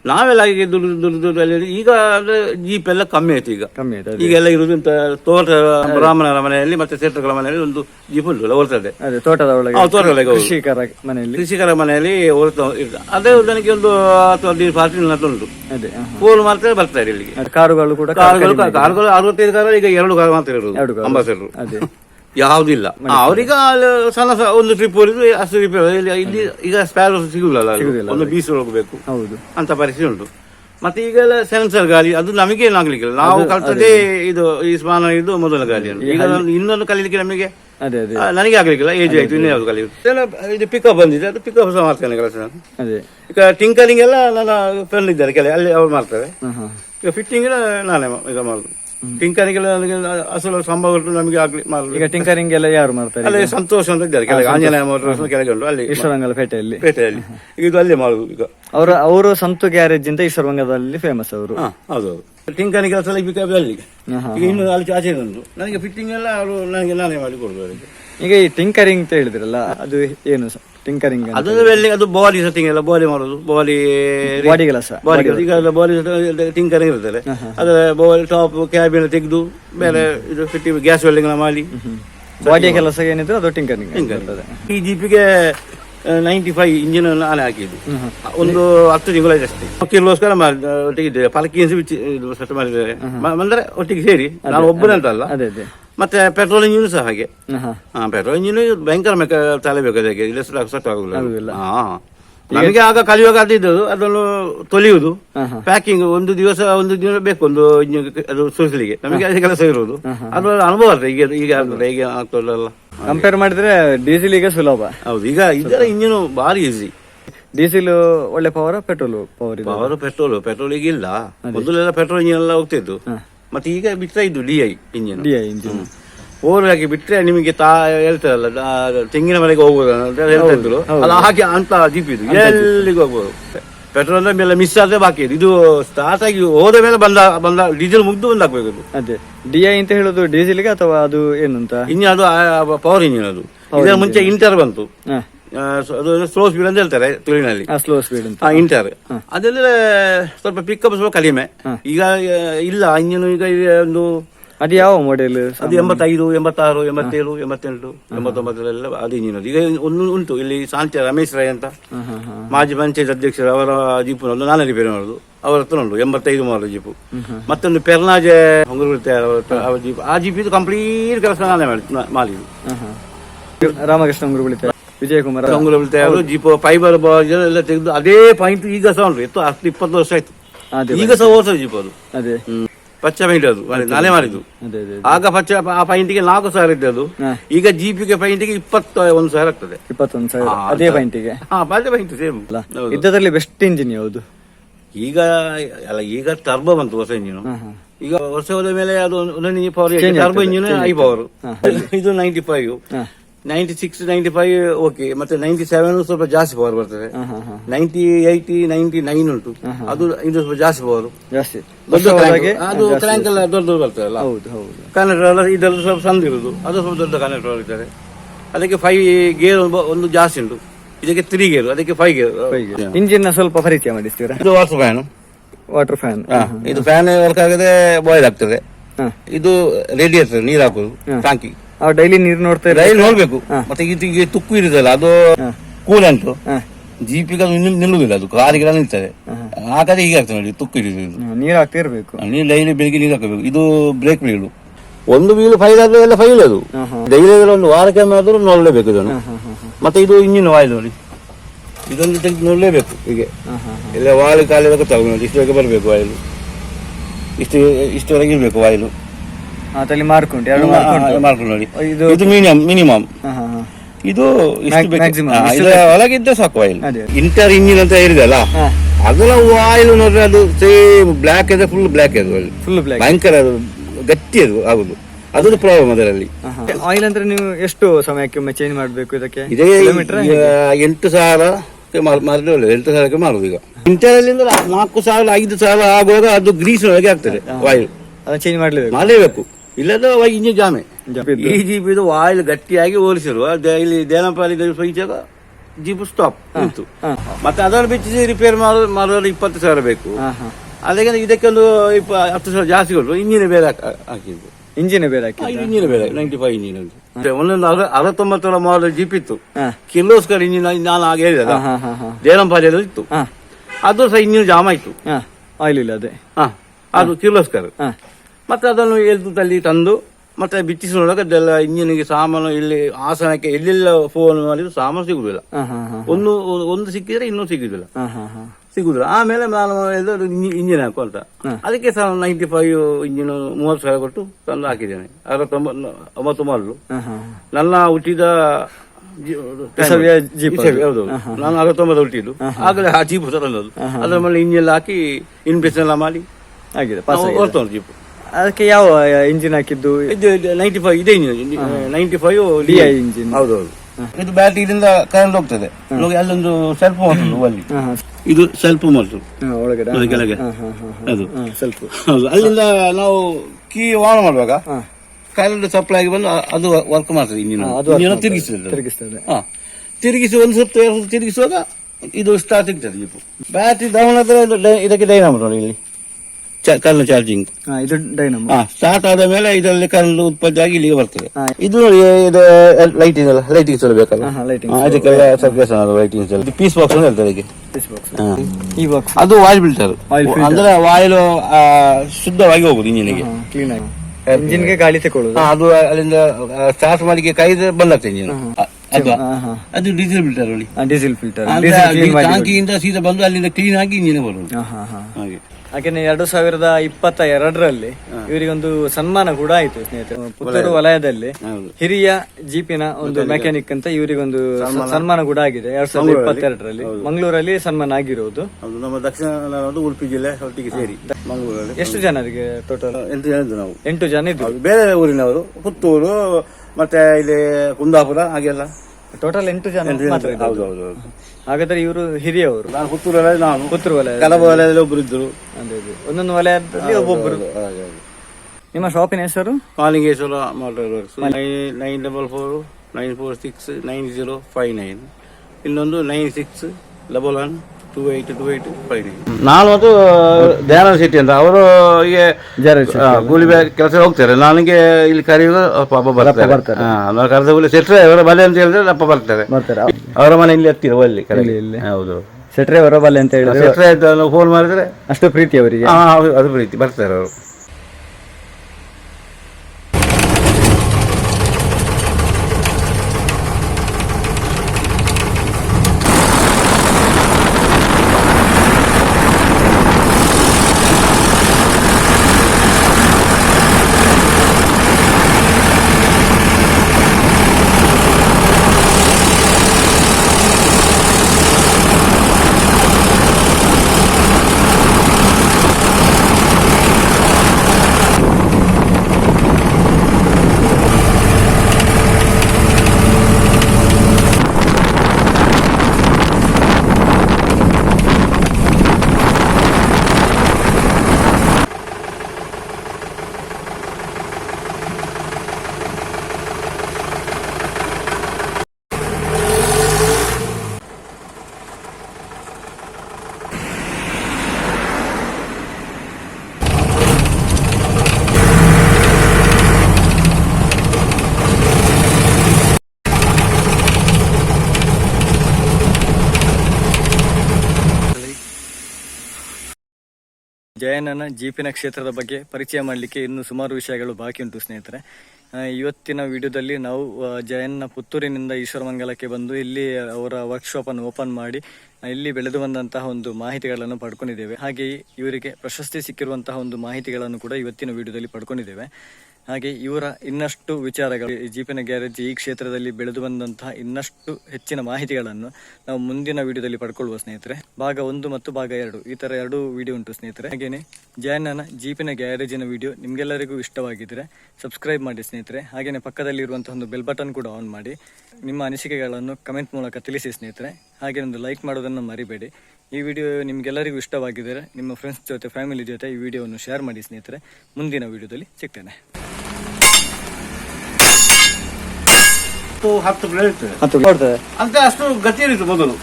ನಾವೆಲ್ಲ ಹಾಗೆ ದುಡ್ಡು ದುಡ್ಡು ದುಡ್ಡು ಅಲ್ಲಿ ಈಗ ಅಂದ್ರೆ ಜೀಪ್ ಎಲ್ಲ ಕಮ್ಮಿ ಆಯ್ತು ಈಗ. ಕಮ್ಮಿ ಆಯ್ತು ಅಂತ ತೋಟ ಇರುವುದು ರಾಮನರ ಮನೆಯಲ್ಲಿ ಮತ್ತೆ ಸೇಟುಗಳ ಮನೆಯಲ್ಲಿ ಒಂದು ಜೀಪ್ ಉಂಟು ಓಡ್ತದೆ. ಅದೇ ತೋಟದ ಒಳಗೆ ತೋಟದೊಳಗೆ. ಕೃಷಿಕರ ಮನೆಯಲ್ಲಿ. ಕೃಷಿಕರ ಮನೆಯಲ್ಲಿ ಅದೇ ನನಗೆ ಒಂದು ಅಥವಾ ಹದಿನೈದು ಪಾರ್ಟಿ ಉಂಟು. ಅದೇ ಹಾ, ಹಾ. ಫೋನ್ ಮಾಡ್ತಾರೆ ಬರ್ತಾರೆ ಇಲ್ಲಿಗೆ. ಅದೇ ಕಾರುಗಳು ಕೂಡ ಕಾರುಗಳು ಕಾರುಗಳು ಅರವತ್ತೈದು ಕಾರು ಈಗ ಎರಡು ಕಾರು ಮಾತ್ರ ಎರಡು ಇರೋದು ಕಾರು. ಅಂಬಾಸಡರ್. ಅದೇ. ಯಾವುದಿಲ್ಲ ಅವ್ರೀಗ ಅಲ್ಲಿ ಸಣ್ಣ ಒಂದು ಟ್ರಿಪ್ ಹೋಗಿದ್ರು ಅಷ್ಟು ಟ್ರಿಪ್ ಇಲ್ಲಿ. ಈಗ ಸ್ಪೇರ್ ಸಿಗುದಿಲ್ಲ ಸಿಗುದಿಲ್ಲ, ಒಂದು ಬೀಸ್ ಹೋಗಬೇಕು. ಹೌದು. ಅಂತ ಪರಿಸ್ಥಿತಿ ಉಂಟು. ಮತ್ತೆ ಈಗೆಲ್ಲ ಸೆನ್ಸರ್ ಗಾಲಿ ಅದು ನಮಗೇನು ಆಗ್ಲಿಕ್ಕಿಲ್ಲ. ನಾವು ಕಲ್ತದ್ದೇ ಇದು ಈ ಸ್ಮಾನ ಇದು ಮೊದಲ ಗಾಲಿ ಈಗ ಇನ್ನೊಂದು ಕಲೀಲಿಕ್ಕೆ ನಮಗೆ ನನಗೆ ಆಗ್ಲಿಕ್ಕಿಲ್ಲ ಏಜ್ ಆಯ್ತು ಇನ್ನೇ ಯಾವ್ದು ಕಲಿಯುತ್ತೆ ಇದು ಪಿಕಪ್ ಬಂದಿದೆ ಅದು ಪಿಕಪ್ ಸಹ ಮಾಡ್ತೇನೆ ಕೆಲಸ ನಾನು. ಈಗ ಟಿಂಕರಿಂಗ್ ಎಲ್ಲ ನನ್ನ ಫ್ರೆಂಡ್ ಇದ್ದಾರೆ ಕೆಲ ಅಲ್ಲಿ ಅವ್ರು ಮಾಡ್ತಾರೆ. ಈಗ ಫಿಟ್ಟಿಂಗ್ ನಾನೇ ಇದು ಈಗ ಮಾಡುದು. ಟಿಂಕರಿಂಗ್ ಎಲ್ಲ ಅಸಲು ಸಂಭವ ನಮಗೆ ಆಗ್ಲಿ ಈಗ ಟಿಂಕರಿಂಗ್ ಎಲ್ಲ ಯಾರು ಮಾಡ್ತಾರೆ ಅಲ್ಲಿ ಸಂತೋಷ ಅಂತ ಇದ್ದಾರೆ. ಕೆಳಗೆ ಆಂಜನೇಯ ಮೋಟರ್ಸ್ ಕೆಳಗೆ ಉಂಟು. ಅಲ್ಲಿ ಈಶ್ವರಂಗಲ ಪೇಟೆಯಲ್ಲಿ. ಪೇಟೆಯಲ್ಲಿ. ಈಗ ಇದು ಅಲ್ಲೇ ಮಾಡುದು ಈಗ. ಅವರು ಅವರು ಸಂತು ಗ್ಯಾರೇಜ್ ಅಂತ ಈಶ್ವರಂಗದಲ್ಲಿ ಫೇಮಸ್ ಅವರು. ಹಾ ಹೌದೌದು ಟಿಂಕರಿಂಗ್ ಕೆಲಸ ಅಲ್ಲಿ. ಈಗ ಇನ್ನು ಅಲ್ಲಿ ಆಚೆ ಉಂಟು ನನಗೆ ಫಿಟ್ಟಿಂಗ್ ಎಲ್ಲ ಅವರು ನನಗೆ ನಾನೇ ಮಾಡಿ ಕೊಡುದು ಈಗ ಈ ಟಿಂಕರಿಂಗ್ ಅಂತ ಹೇಳಿದ್ರಲ್ಲ ಅದು ಏನು ಟಿಂಕರಿಂಗ್ ಅದೊಂದು ವೆಲ್ಡಿಂಗ್ ಅದು ಬಾಲಿ ಸೆಟ್ಟಿಂಗ್ ಎಲ್ಲ ಬಾಲಿ ಮಾಡೋದು ಬಾಲಿ ಬಾಡಿ ಕೆಲಸ ಬಾಡಿ ಈಗ ಬಾಲಿ ಟಿಂಕರಿಂಗ್ ಇರ್ತದೆ. ಅದರ ಬಾಲ್ ಟಾಪ್ ಕ್ಯಾಬಿನ್ ತೆಗೆದು ಬೇರೆ ಇದು ಫಿಟ್ಟಿ ಗ್ಯಾಸ್ ವೆಲ್ಡಿಂಗ್ ಮಾಡಿ. ಬಾಡಿಯ ಕೆಲಸ ಏನಿದ್ರು ಅದು ಟಿಂಕರಿಂಗ್ ಇರ್ತದೆ. ಈ ಜೀಪಿಗೆ ನೈಂಟಿ ಫೈವ್ ಇಂಜಿನ್ ನಾನೇ ಹಾಕಿದ್ದು. ಒಂದು ಹತ್ತು ತಿಂಗಳಾಯ್ತು ಅಷ್ಟೇ. ಮಕ್ಕಳಿಗೋಸ್ಕರ ಒಟ್ಟಿಗೆ ಪಲಕಿ ಸೆಟ್ ಮಾಡಿದ್ದಾರೆ. ಅಂದ್ರೆ ಒಟ್ಟಿಗೆ ಸೇರಿ. ನಾನು ಒಬ್ಬನೇ ಅಂತಲ್ಲ ಅದೇ ಅದೇ. ಮತ್ತೆ ಪೆಟ್ರೋಲ್ ಇಂಜಿನ್ ಸಹ ಹಾಗೆ. ಹಾ, ಪೆಟ್ರೋಲ್ ಇಂಜಿನ್ ಭಯಂಕರ ತಲೆ ಬೇಕು ಅದಕ್ಕೆ ಇಲ್ಲ ಸೆಟ್ ಆಗುದಿಲ್ಲ. ಹಾ. ನಮಗೆ ಆಗ ಕಲಿಯುವಾಗ ಅದಿದ್ದು ಅದನ್ನು ತೊಳೆಯುವುದು. ಪ್ಯಾಕಿಂಗ್ ಒಂದು ದಿವಸ ಒಂದು ದಿನ ಬೇಕು ಒಂದು ಅದು ಸುರಿಸಲಿಕ್ಕೆ. ನಮಗೆ ಅದೇ ಕೆಲಸ ಇರುವುದು. ಅದು ಅನುಭವ ಅಲ್ಲ ಈಗ ಈಗ ಈಗ ಆಗ್ತದಲ್ಲ. ಕಂಪೇರ್ ಮಾಡಿದ್ರೆ ಡೀಸೆಲ್ ಈಗ ಸುಲಭ. ಹೌದು ಈಗ ಇದರ ಇಂಜಿನ್ ಭಾರಿ ಈಸಿ ಡೀಸೆಲ್ ಒಳ್ಳೆ power petrol power power petrol petrol ಈಗ ಇಲ್ಲ. ಮೊದಲೆಲ್ಲ ಪೆಟ್ರೋಲ್ ಇಂಜಿನ್ ಎಲ್ಲ ಹೋಗ್ತಿತ್ತು. ಮತ್ತೆ ಈಗ ಬಿಟ್ರೆ ಇದು D I engine D I engine over ಆಗಿ ಬಿಟ್ರೆ ನಿಮಗೆ ತಾ ಹೇಳ್ತಾರಲ್ಲ ಆ, ತೆಂಗಿನ ಮನೆಗೆ ಹೋಗ್ಬೋದು ಅಂತ ಹೇಳ್ತಾ ಇದ್ರು ಅಲ್ಲ ಹಾಗೆ ಅಂತ ಜೀಪ್ ಇದು. ಎಲ್ಲಿಗೆ ಹೋಗ್ಬೋದು? ಪೆಟ್ರೋಲ್ ಮೇಲೆ ಮಿಸ್ ಆದ್ರೆ ಬಾಕಿ ಇದೆ. ಇದು ಸ್ಟಾರ್ಟ್ ಆಗಿ ಹೋದ ಮೇಲೆ ಬಂದ ಬಂದ ಡೀಸೆಲ್ ಮುಗ್ದು ಬಂದಾಗ್ಬೇಕು ಇದು. ಅದೇ. ಡಿ ಐ ಅಂತ ಹೇಳೋದು ಡೀಸೆಲ್ಗೆ ಅಥವಾ ಅದು ಏನಂತ? ಇಂಜಿನ್ ಅದು ಪವರ್ ಇಂಜಿನ್ ಅದು. ಇದರ ಮುಂಚೆ ಇಂಟರ್ ಬಂತು. ಹಾ. ಸ್ಲೋ ಸ್ಪೀಡ್ ಅಂತ ಹೇಳ್ತಾರೆ ತುಳುವಿನಲ್ಲಿ. ಸ್ಲೋ ಸ್ಪೀಡ್ ಅಂತ. ಇಂಟರ್ ಅದೆಲ್ಲ ಸ್ವಲ್ಪ ಪಿಕಪ್ ಸ್ವಲ್ಪ ಕಡಿಮೆ. ಈಗ ಇಲ್ಲ ಇಂಜಿನ್ ಈಗ ಒಂದು ಅದು ಯಾವ ಮಾಡೆಲ್ ಅದು ಎಂಬತ್ತೈದು ಎಂಬತ್ತಾರು ಎಂಬತ್ತೇಳು ಎಂಬತ್ತೆಂಟು ಎಂಬತ್ತೊಂಬತ್ತರಲ್ಲೆಲ್ಲ ಅದು ಇಂಜಿನ್ ಅದು. ಈಗ ಒಂದು ಉಂಟು ಇಲ್ಲಿ ಶಾಂತಿ ರಮೇಶ್ ರಾಯ್ ಅಂತ. ಮಾಜಿ ಪಂಚಾಯತ್ ಅಧ್ಯಕ್ಷರು ಅವರ ಜೀಪು ಒಂದು ನಾನೇ ರಿಪೇರಿ ಮಾಡೋದು. ಅವರ ಹತ್ರ ಉಂಟು ಎಂಬತ್ತೈದು ಮಾಡಲು ಜೀಪು ಮತ್ತೊಂದು ಪೆರ್ನಾಜೆ ಹೊಂಗೂರು ಜೀಪ್ ಆ ಜೀಪ್ ಇದು ಕಂಪ್ಲೀಟ್ ಕೆಲಸ ನಾನೇ ಮಾಡಿ ಮಾಡಿದ್ದು. ರಾಮಕೃಷ್ಣ ಗುರುಗಳಿತ ವಿಜಯಕುಮಾರ್. ಹೊಂಗೂರು ಅವರು ಜೀಪೋ ಫೈಬರ್ ಎಲ್ಲ ತೆಗೆದು ಅದೇ ಪಾಯಿಂಟ್ ಈಗ ಸಹ ಉಂಟು. ಎತ್ತು ಹತ್ತು ಇಪ್ಪತ್ತು ವರ್ಷ ಆಯ್ತು. ಅದೇ ಈಗ ಸಹ ಓಡಿಸೋದು ಜೀಪ್ ಅದು. ಅದೇ. ಪಚ್ಚ ಪೈಂಟ್ ಅದು. ನಾನೇ ಮಾಡಿದ್ದು. ಅದೇ ಅದೇ ಆಗ ಪಚ್ಚ ಆ ಪೈಂಟಿಗೆ ನಾಲ್ಕು ಸಾವಿರ ಇದ್ದದ್ದು. ಹಾ. ಈಗ ಜೀಪಿಗೆ ಪೈಂಟಿಗೆ ಇಪ್ಪತ್ತ ಒಂದು ಸಾವಿರ ಆಗ್ತದೆ. ಇಪ್ಪತ್ತೊಂದು ಸಾವಿರ. ಅದೇ ಪೈಂಟಿಗೆ ಹಾ ಪಚ್ಚ ಪಾಯಿಂಟ್ ಸೇಮ್ ಹೌದು. ಇದ್ದದ್ರಲ್ಲಿ ಬೆಸ್ಟ್ ಇಂಜಿನ್ ಯಾವುದು? ಈಗ ಅಲ್ಲ ಈಗ ಟರ್ಬೋ ಬಂತು ಹೊಸ ಇಂಜಿನ್ ಈಗ ವರ್ಷ ಹೋದ ಮೇಲೆ ಅದು ಒಂದೊಂದು power turbo engine I power ಇದು ninety five. Ninety six ninety five okay ಮತ್ತೆ ನೈಂಟಿ ಸೆವೆನ್ ಸ್ವಲ್ಪ ಜಾಸ್ತಿ ಪವರ್ ಬರ್ತದೆ. ನೈಂಟಿ ಏಯ್ಟಿ ನೈಂಟಿ ನೈನ್ ಉಂಟು. ಅದು ಇದು ಸ್ವಲ್ಪ ಜಾಸ್ತಿ ಪವರ್ ಜಾಸ್ತಿ. ದೊಡ್ಡ ಅದು ಕ್ರ್ಯಾಂಕ್ ಎಲ್ಲ ದೊಡ್ಡ ಬರ್ತದೆ ಅಲ್ಲ. ಹೌದು ಹೌದು. ಕನೆಕ್ಟರ್ ಎಲ್ಲ ಇದೆಲ್ಲ ಸ್ವಲ್ಪ ಸಣ್ಣ ಇರುದು ಅದು ಸ್ವಲ್ಪ ದೊಡ್ಡ ಕನೆಕ್ಟರ್ ಇರ್ತದೆ ಅದಕ್ಕೆ ಫೈವ್ ಗೇರ್ ಒಂದು ಜಾಸ್ತಿ ಉಂಟು. ಇದಕ್ಕೆ ತ್ರೀ ಗೇರ್ ಅದಕ್ಕೆ ಫೈವ್ ಗೇರ್ ಇಂಜಿನ್ನ ಸ್ವಲ್ಪ ಪರಿಚಯ ಮಾಡಿಸ್ತೀರಾ ಇದು ವಾಟರ್ ಫ್ಯಾನ್ ವಾಟರ್ ಫ್ಯಾನ್ ಇದು ಫ್ಯಾನ್ ವರ್ಕ್ ಆಗದೆ ಬಾಯ್ಲ್ ಆಗ್ತದೆ. ಇದು ರೇಡಿಯೇಟರ್ ನೀರು ಹಾಕೋದು ಟಾಂಕಿ ಆ ಡೈಲಿ ನೀರು ನೋಡ್ತಾ ರೈಲ್ ನೋಡ್ಬೇಕು. ಮತ್ತೆ ಇದು ಈಗ ತುಕ್ಕು ಇರುದಲ್ಲ ಅದು ಕೂಲ್. ಜೀಪಿಗೆ ಅದು ನಿಲ್ಲುವುದಿಲ್ಲ ನಿಲ್ಲುದಿಲ್ಲ ಅದು ಕಾರಿಗೆಲ್ಲ ನಿಲ್ತದೆ. ಹಾಗಾದ್ರೆ ಹೀಗೆ ಆಗ್ತದೆ ನೋಡಿ ತುಕ್ಕು ಇರುದು ಇದು. ನೀರು ಹಾಕ್ತಾ ಇರಬೇಕು. ನೀರು ಡೈಲಿ ಬೆಳಿಗ್ಗೆ ನೀರು ಹಾಕಬೇಕು. ಇದು ಬ್ರೇಕ್ ವೀಲು ಒಂದು ವೀಲ್ ಫೈಲ್ ಆದ್ರೆ ಎಲ್ಲ ಫೈಲ್ ಅದು ಡೈಲಿ ಒಂದು ವಾರಕ್ಕೆ ಆದ್ರೂ ನೋಡಲೇಬೇಕು ಇದನ್ನು. ಮತ್ತೆ ಇದು ಇಂಜಿನ್ ಆಯಿಲ್ ನೋಡಿ. ಇದೊಂದು ತೆಗೆದು ನೋಡಲೇಬೇಕು ಹೀಗೆ. ಎಲ್ಲ ವಾಲ್ ಕಾಲೆಲ್ಲ ಗೊತ್ತಾಗ ನೋಡಿ ಇಷ್ಟವರೆಗೆ ಬರಬೇಕು ವಾಯಲು ಇಷ್ಟು ಇಷ್ಟವರೆಗೆ ಇರಬೇಕು ವಾಯಿಲು ಅದಲ್ಲಿ ಮಾರ್ಕ್ ಉಂಟು ಎರಡು ಮಾರ್ಕ್ ಉಂಟು. ಮಾಡ್ಕೊಂಡು ನೋಡಿ. ಇದು ಇದು ಮಿನಿಮಮ್ ಮಿನಿಮಮ್ ಹಾ, ಹಾ, ಹಾ. ಇದು ಇಷ್ಟು Max- ಬೇಕು. maximum. ಇದರ ಒಳಗಿದ್ದ ಸಾಕು ಆಯಿಲ್ ಅದೇ. ಇಂಟರ್ ಇಂಜಿನ್ ಅಂತ ಹೇಳಿದಲ್ಲ ಹಾ. ಅದರ ಆಯಿಲ್ ನೋಡ್ರೆ ಅದು ಸೇಮ್ ಬ್ಲ್ಯಾಕ್ ಇದೆ ಫುಲ್ ಬ್ಲ್ಯಾಕ್ ಅದು ಅಲ್ಲಿ ಫುಲ್ ಬ್ಲ್ಯಾಕ್ ಭಯಂಕರ ಅದು ಗಟ್ಟಿ ಅದು ಆಗುದು. ಅದೊಂದು ಪ್ರಾಬ್ಲಮ್ ಅದರಲ್ಲಿ. ಆಯಿಲ್ ಅಂದ್ರೆ ನೀವು ಎಷ್ಟು ಸಮಯಕ್ಕೆ ಒಮ್ಮೆ ಚೇಂಜ್ ಮಾಡಬೇಕು ಇದಕ್ಕೆ? ಇದೇ ಕಿಲೋಮೀಟರ್ ಈಗ ಎಂಟು ಸಾವಿರ ಮಾಡಿದ್ರೆ ಒಳ್ಳೆ ಎಂಟು ಸಾವಿರಕ್ಕೆ ಮಾಡುದು ಈಗ. ಇಂಟರ್ನಲ್ಲಿಂದ ನಾಲ್ಕು ಸಾವಿರ ಐದು ಸಾವಿರ ಆಗುವಾಗ ಅದು ಗ್ರೀಸ್ ಒಳಗೆ ಆಗ್ತದೆ ಆಯಿಲ್ ಅದನ್ನ ಚೇಂಜ್ ಮಾಡ್ಲೇಬೇಕು. ಮಾಡಲೇಬೇಕು. ಇಲ್ಲದ ಇಂಜಿನ್ ಜಾಮೆ. ಈ ಜೀಪ್ ಇದು ವಾಯಿಲ್ ಗಟ್ಟಿಯಾಗಿ ಓಡಿಸಿರುವ ಇಲ್ಲಿ ದೇನಪಾಲಿ ಸ್ವೀಚಾಗ ಜೀಪ್ ಸ್ಟಾಪ್ ನಿಂತು. ಮತ್ತೆ ಅದನ್ನು ಬಿಚ್ಚಿಸಿ ರಿಪೇರ್ ಮಾಡೋದು ಮಾಡೋದು ಇಪ್ಪತ್ತು ಸಾವಿರ ಬೇಕು. ಅದಕ್ಕೆ ಇದಕ್ಕೊಂದು ಇಪ್ಪ ಹತ್ತು ಸಾವಿರ ಜಾಸ್ತಿ ಕೊಟ್ಟು ಇಂಜಿನ್ ಬೇರೆ ಹಾಕ- ಹಾಕಿದ್ದು ಇಂಜಿನ್ ಬೇರೆ ಹಾಕಿ ಇಂಜಿನ್ ಬೇರೆ ನೈಂಟಿ ಫೈವ್ ಇಂಜಿನ್ ಅಂತ ಒಂದೊಂದು ಅರ ಅರವತ್ತೊಂಬತ್ತರ ಮಾಡಲ್ ಜೀಪ್ ಇತ್ತು. ಕಿರ್ಲೋಸ್ಕರ್ ಇಂಜಿನ್ ನಾನು ಆಗ ಹೇಳಿದ ದೇನಂಪಾಲಿಯಲ್ಲಿ ಇತ್ತು. ಅದು ಸಹ ಇಂಜಿನ್ ಜಾಮ್ ಆಯ್ತು ಆಯ್ಲಿಲ್ಲ ಅದೇ. ಅದು ಕಿರ್ಲೋಸ್ಕರ್. ಹಾ. ಮತ್ತೆ ಅದನ್ನು ಎಲ್ತಲ್ಲಿ ತಂದು ಮತ್ತೆ ಬಿಚ್ಚಿಸಿ ಅದೆಲ್ಲ ಇಂಜಿನ್ಗೆ ಸಾಮಾನು ಇಲ್ಲಿ ಆಸನಕ್ಕೆ ಎಲ್ಲೆಲ್ಲ ಫೋನ್ ಮಾಡಿದ್ರು ಸಾಮಾನು ಸಿಗುದಿಲ್ಲ. ಒಂದು ಒಂದು ಸಿಕ್ಕಿದ್ರೆ ಇನ್ನೂ ಸಿಗುದಿಲ್ಲ. ಸಿಗುದಿಲ್ಲ. ಆಮೇಲೆ ನಾನು ಇಂಜಿನ್ ಹಾಕು ಅಂತ ಅದಕ್ಕೆ ಸಹ ನೈಂಟಿ ಫೈವ್ ಇಂಜಿನ್ ಮೂವತ್ತು ಸಾವಿರ ಕೊಟ್ಟು ತಂದು ಹಾಕಿದ್ದೇನೆ. ಅರವತ್ತೊಂಬತ್ತು ಒಂಬತ್ತು ಮಾಡಲು ನನ್ನ ಹುಟ್ಟಿದ ಹೌದು ನಾನು ಅರವತ್ತೊಂಬತ್ತು ಹುಟ್ಟಿದ್ದು. ಆಗಲೇ ಆ ಜೀಪ್ ತಂದದ್ದು ಅದ್ರ ಮೇಲೆ ಇಂಜಿನ್ ಹಾಕಿ ಇನ್ಫೆಕ್ಷನ್ ಎಲ್ಲ ಮಾಡಿ. ಆಗಿದೆ ಜೀಪ್ ಅದಕ್ಕೆ ಯಾವ ಇಂಜಿನ್ ಹಾಕಿದ್ದು? ಇದು ನೈಂಟಿ ಫೈವ್ ಇದೇ engine ninety five D I engine ಹೌದೌದು ಇದು ಬ್ಯಾಟ್ರಿ ಇದರಿಂದ ಕರೆಂಟ್ ಹೋಗ್ತದೆ. ಅಲ್ಲೊಂದು ಸೆಲ್ಫ್ ಮೋಟರ್ ಅಲ್ಲಿ. ಇದು ಸೆಲ್ಫ್ ಮೋಟರ್ ಒಳಗಡೆ. ಕೆಳಗೆ. ಅದು. ಸೆಲ್ಫ್ ಹೌದು. ಅಲ್ಲಿಂದ ನಾವು ಕೀ ಆನ್ ಮಾಡುವಾಗ ಕರೆಂಟ್ ಸಪ್ಲೈ ಆಗಿ ಬಂದು ಅದು ವರ್ಕ್ ಮಾಡ್ತದೆ ಇಂಜಿನ್ ಇಂಜಿನ್. ತಿರುಗಿಸ್ತದೆ ತಿರುಗಿಸ್ತದೆ. ತಿರುಗಿಸಿ ಒಂದು ಸುತ್ತು ಎರಡು ಸುತ್ತು ತಿರುಗಿಸುವಾಗ ಇದು ಸ್ಟಾರ್ಟ್ ಆಗ್ತದೆ ಜೀಪು ಬ್ಯಾಟ್ರಿ ಡೌನ್ ಆದ್ರೆ ಇದಕ್ಕೆ ಡೈನಾಮೋ ನೋಡಿ ಇಲ್ಲಿ. ಕಲ್ಲು ಚಾರ್ಜಿಂಗ್ ಇದು ಡೈನಮೋ ಹಾ ಸ್ಟಾರ್ಟ್ ಆದ ಮೇಲೆ ಇದರಲ್ಲಿ ಕಲ್ಲು ಉತ್ಪತ್ತಿ ಆಗಿ ಇಲ್ಲಿಗೆ ಬರ್ತದೆ. ಇದು ನೋಡಿ ಇದು ಲೈಟಿಂಗ್ ಎಲ್ಲ ಲೈಟಿಂಗ್ ಬೇಕಲ್ಲ? ಹಾ ಹಾ ಲೈಟಿಂಗ್ ಹಾ, ಅದಕ್ಕೆಲ್ಲ ಸರ್ಕೇಶನ್ ಲೈಟಿಂಗ್ ಇದು ಪೀಸ್ ಬಾಕ್ಸ್ ಅಂತ ಹೇಳ್ತಾರೆ ಅದಕ್ಕೆ ಬಾಕ್ಸ್ ಈ ಬಾಕ್ಸ್ ಅದು ವಾಯ್ ಬಿಲ್ಟರ್. ಅಂದ್ರೆ ವಾಯಿಲ್ ಶುದ್ಧವಾಗಿ ಹೋಗುದು ಇಂಜಿನಿಗೆ. ಕ್ಲೀನ್ ಆಗಿ. ಇಂಜಿನ್ಗೆ ಗಾಳಿ ತಕೊಳ್ಳುದು ಅದು ಅಲ್ಲಿಂದ ಸ್ಟಾರ್ಟ್ ಮಾಡಿಗೆ ಕೈ ಬಂದಾಗ್ತದೆ ಇಂಜಿನ್. ಅದು ಡೀಸೆಲ್ ಫಿಲ್ಟರ್ ಡೀಸೆಲ್ ಫಿಲ್ಟರ್ ಟಾಂಕಿಯಿಂದ ಸೀದಾ ಬಂದು ಅಲ್ಲಿಂದ ಕ್ಲೀನ್ ಆಗಿ ಇಂಜಿನ್ ಬರೋದು. ಹಾ ಹಾ ಹಾ. ಹಾಗೆ. ಹಾಗೇನೆ ಎರಡು ಸಾವಿರದ ಇಪ್ಪತ್ತ ಎರಡರಲ್ಲಿ ಇವರಿಗೊಂದು ಸನ್ಮಾನ ಕೂಡ ಆಯ್ತು ಸ್ನೇಹಿತರೆ. ಪುತ್ತೂರು ವಲಯದಲ್ಲಿ ಹಿರಿಯ ಜೀಪಿನ ಒಂದು ಮೆಕ್ಯಾನಿಕ್ ಅಂತ ಇವರಿಗೊಂದು ಸನ್ಮಾನ. ಕೂಡ ಆಗಿದೆ. ಎರಡ್ ಸಾವಿರದ ಇಪ್ಪತ್ತೆರಡರಲ್ಲಿ. ಮಂಗಳೂರಲ್ಲಿ ಸನ್ಮಾನ ಆಗಿರುವುದು ನಮ್ಮ ದಕ್ಷಿಣ ಉಡುಪಿ ಜಿಲ್ಲೆ ಒಟ್ಟಿಗೆ ಸೇರಿ ಎಷ್ಟು ಜನರಿಗೆ ಟೋಟಲ್ ಎಂಟು ಜನ ಇದ್ದು ನಾವು. ಎಂಟು ಜನ ಇದ್ದು ಬೇರೆ ಊರಿನವರು ಪುತ್ತೂರು ಮತ್ತೆ ಇಲ್ಲಿ ಕುಂದಾಪುರ ಹಾಗೆಲ್ಲ. ಟೋಟಲ್ ಎಂಟು ಜನ ಹೌದು ಹೌದು ಹಾಗಾದ್ರೆ ಇವರು ಹಿರಿಯವರು. ನಾನು ಪುತ್ತೂರಲ್ಲಿ ನಾನು. ಪುತ್ತೂರು ವಲಯ ಕಲಬ ವಲಯದಲ್ಲಿ ಒಬ್ರು ಇದ್ರು. ಅದೇ ಅದೇ. ಒಂದೊಂದು ವಲಯದಲ್ಲಿ ಒಬ್ಬೊಬ್ಬರು ಹಾಗೆ ಹಾಗೆ. ನಿಮ್ಮ ಶಾಪಿನ ಹೆಸರು? Malingeshwara motor works nine double four nine four six nine zero five nine. ಇನ್ನೊಂದು nine six double one two eight two eight five nine. ನಾನು ಅದು ದಯಾನಂದ ಸಿಟಿ ಅಂತ. ಅವರು ಹೀಗೆ ಆ, ಕೆಲಸ ಹೋಗ್ತಾರೆ. ನನಗೆ ಇಲ್ಲಿ ಕರೆಯುವ ಪಾಪ ಬರ್ತಾರೆ. ಹಾ, ಕರೆದ ಸೆಟ್ರೆ ಅವರ ಬಲೆ ಅಂತ ಹೇಳಿದ್ರೆ ಅಪ್ಪ ಬರ್ತಾರೆ. ಬರ್ತಾರೆ. ಅವರ ಮನೆ ಇಲ್ಲಿ ಹತ್ತಿರ ಅಲ್ಲಿ ಕಡೆಗೆ. ಇಲ್ಲಿ. ಹೌದು. ಸೆಟ್ರೆ ಹೊರಬಲ್ಲೆ ಅಂತ ಹೇಳಿದ್ರೆ ಸೆಟ್ರೆ ಫೋನ್ ಮಾಡಿದ್ರೆ ಅಷ್ಟು ಪ್ರೀತಿ ಅವರಿಗೆ. ಹಾ ಹೌದು, ಅದು ಪ್ರೀತಿ ಬರ್ತಾರೆ ಅವರು. ಜಯನನ ಜೀಪಿನ ಕ್ಷೇತ್ರದ ಬಗ್ಗೆ ಪರಿಚಯ ಮಾಡಲಿಕ್ಕೆ ಇನ್ನು ಸುಮಾರು ವಿಷಯಗಳು ಬಾಕಿ ಉಂಟು, ಸ್ನೇಹಿತರೆ. ಇವತ್ತಿನ ವಿಡಿಯೋದಲ್ಲಿ ನಾವು ಜಯನ್ನ ಪುತ್ತೂರಿನಿಂದ ಈಶ್ವರಮಂಗಲಕ್ಕೆ ಬಂದು ಇಲ್ಲಿ ಅವರ ವರ್ಕ್ಶಾಪ್ ಅನ್ನು ಓಪನ್ ಮಾಡಿ, ಇಲ್ಲಿ ಬೆಳೆದು ಬಂದಂತಹ ಒಂದು ಮಾಹಿತಿಗಳನ್ನು ಪಡ್ಕೊಂಡಿದ್ದೇವೆ. ಹಾಗೆಯೇ ಇವರಿಗೆ ಪ್ರಶಸ್ತಿ ಸಿಕ್ಕಿರುವಂತಹ ಒಂದು ಮಾಹಿತಿಗಳನ್ನು ಕೂಡ ಇವತ್ತಿನ ವಿಡಿಯೋದಲ್ಲಿ ಪಡ್ಕೊಂಡಿದ್ದೇವೆ. ಹಾಗೆ ಇವರ ಇನ್ನಷ್ಟು ವಿಚಾರಗಳು ಈ ಜೀಪಿನ ಗ್ಯಾರೇಜ್ ಈ ಕ್ಷೇತ್ರದಲ್ಲಿ ಬೆಳೆದು ಬಂದಂತಹ ಇನ್ನಷ್ಟು ಹೆಚ್ಚಿನ ಮಾಹಿತಿಗಳನ್ನು ನಾವು ಮುಂದಿನ ವಿಡಿಯೋದಲ್ಲಿ ಪಡ್ಕೊಳ್ಳುವ ಸ್ನೇಹಿತರೆ. ಭಾಗ ಒಂದು ಮತ್ತು ಭಾಗ ಎರಡು. ಈ ತರ ಎರಡು ವಿಡಿಯೋ ಉಂಟು ಸ್ನೇಹಿತರೆ. ಹಾಗೇನೆ ಜಯನನ ಜೀಪಿನ ಗ್ಯಾರೇಜಿನ ವಿಡಿಯೋ ನಿಮ್ಗೆಲ್ಲರಿಗೂ ಇಷ್ಟವಾಗಿದ್ರೆ ಸಬ್ಸ್ಕ್ರೈಬ್ ಮಾಡಿ ಸ್ನೇಹಿತರೆ. ಹಾಗೇನೆ ಪಕ್ಕದಲ್ಲಿ ಇರುವಂತಹ ಒಂದು ಬೆಲ್ ಬಟನ್ ಕೂಡ ಆನ್ ಮಾಡಿ. ನಿಮ್ಮ ಅನಿಸಿಕೆಗಳನ್ನು ಕಮೆಂಟ್ ಮೂಲಕ ತಿಳಿಸಿ ಸ್ನೇಹಿತರೆ. ಹಾಗೆ ಒಂದು ಲೈಕ್ ಮಾಡೋದನ್ನು ಮರಿಬೇಡಿ. ಈ ವಿಡಿಯೋ ನಿಮ್ಗೆಲ್ಲರಿಗೂ ಇಷ್ಟವಾಗಿದ್ದರೆ ನಿಮ್ಮ ಫ್ರೆಂಡ್ಸ್ ಜೊತೆ ಫ್ಯಾಮಿಲಿ ಜೊತೆ ಈ ವಿಡಿಯೋವನ್ನು ಶೇರ್ ಮಾಡಿ ಸ್ನೇಹಿತರೆ. ಮುಂದಿನ ವಿಡಿಯೋದಲ್ಲಿ ಸಿಗ್ತೇನೆ. ಹತ್ತು ಹತ್ತು ಪ್ಲೇಟ್ ಇರ್ತದೆ ಹತ್ತು ಕೊಡ್ತದೆ ಅಂತ ಅಷ್ಟು ಗತಿ ಇತ್ತು ಮೊದಲು.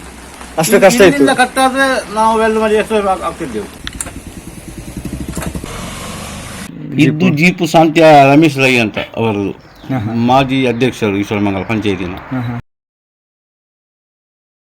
ಅಷ್ಟು ಕಷ್ಟ ಇತ್ತು. ಇಲ್ಲಿಂದ ಕಟ್ಟಾದ್ರೆ ನಾವು ಎಲ್ಲ ಮಾಡಿ ಎಷ್ಟು ಆಗ್ತಿದ್ದೆವು. ಇದು ಜೀಪು ಸಾಂತ್ಯ ರಮೇಶ್ ರೈ ಅಂತ ಅವರದು. ಮಾಜಿ ಅಧ್ಯಕ್ಷರು ಈಶ್ವರ ಮಂಗಲ ಪಂಚಾಯತಿನ.